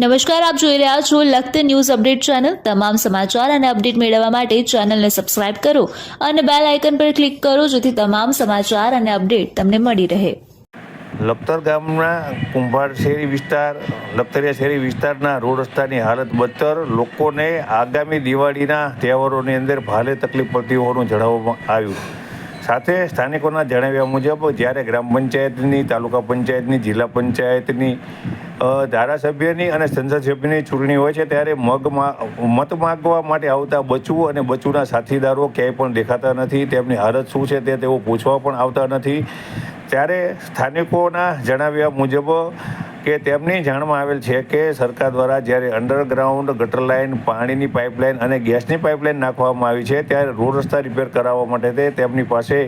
નમસ્કાર, આપ જોઈ રહ્યા છો લખત ન્યૂઝ અપડેટ ચેનલ. તમામ સમાચાર અને અપડેટ મેળવવા માટે ચેનલને સબસ્ક્રાઇબ કરો અને બેલ આઇકન પર ક્લિક કરો જેથી તમામ સમાચાર અને અપડેટ તમને મળી રહે. લખતર ગામના કુંભાર શેરી વિસ્તાર, લખતરિયા શેરી વિસ્તારના રોડ રસ્તાની હાલત બદતર. લોકોને આગામી દિવાળીના તહેવારોની અંદર ભારે તકલીફ પડતી હોવાનું જણાવવામાં આવ્યું. સાથે સ્થાનિકોના જણાવ્યા મુજબ, જ્યારે ગ્રામ પંચાયતની, તાલુકા પંચાયતની, જિલ્લા પંચાયતની ધારાસભ્યની અને સંસદ સભ્યની ચૂંટણી હોય છે, ત્યારે મગમાં મત માગવા માટે આવતા બચવું અને બચુના સાથીદારો ક્યાંય પણ દેખાતા નથી. તેમની હાલત શું છે તે તેઓ પૂછવા પણ આવતા નથી. ત્યારે સ્થાનિકોના જણાવ્યા મુજબ કે તેમની જાણમાં આવેલ છે કે સરકાર દ્વારા જ્યારે અંડરગ્રાઉન્ડ ગટર લાઇન પાણીની પાઇપલાઇન અને ગેસની પાઇપલાઇન નાખવામાં આવી છે, ત્યારે રોડ રસ્તા રિપેર કરાવવા માટે તે તેમની પાસે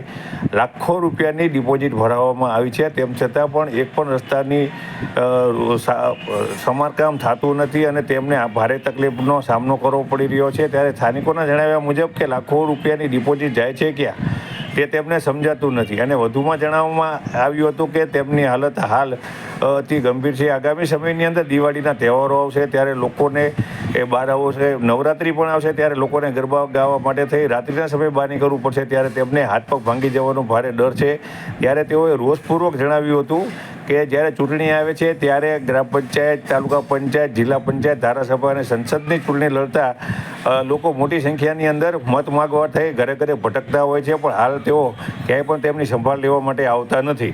લાખો રૂપિયાની ડિપોઝિટ ભરાવવામાં આવી છે. તેમ છતાં પણ એક પણ રસ્તાની સમારકામ થતું નથી અને તેમને ભારે તકલીફનો સામનો કરવો પડી રહ્યો છે. ત્યારે સ્થાનિકોના જણાવ્યા મુજબ કે લાખો રૂપિયાની ડિપોઝિટ જાય છે ક્યાં? તે તેમને સમજાતું નથી. અને વધુમાં જણાવવામાં આવ્યું હતું કે તેમની હાલત હાલ અતિ ગંભીર છે. આગામી સમયની અંદર દિવાળીના તહેવારો આવશે, ત્યારે લોકોને એ બહાર આવશે નવરાત્રિ પણ આવશે, ત્યારે લોકોને ગરબા ગાવા માટે થઈ. રાત્રિના સમયે બહાર નીકળવું પડશે, ત્યારે તેમને હાથ પગ ભાંગી જવાનો ભારે ડર છે. ત્યારે તેઓએ રોષપૂર્વક જણાવ્યું હતું કે જ્યારે ચૂંટણી આવે છે, ત્યારે ગ્રામ પંચાયત, તાલુકા પંચાયત, જિલ્લા પંચાયત, ધારાસભા અને સંસદની ચૂંટણી લડતા લોકો મોટી સંખ્યાની અંદર મત માગવા થઈ, ઘરે ઘરે ભટકતા હોય છે, પણ હાલ તેઓ ક્યાંય પણ તેમની સંભાળ લેવા માટે આવતા નથી.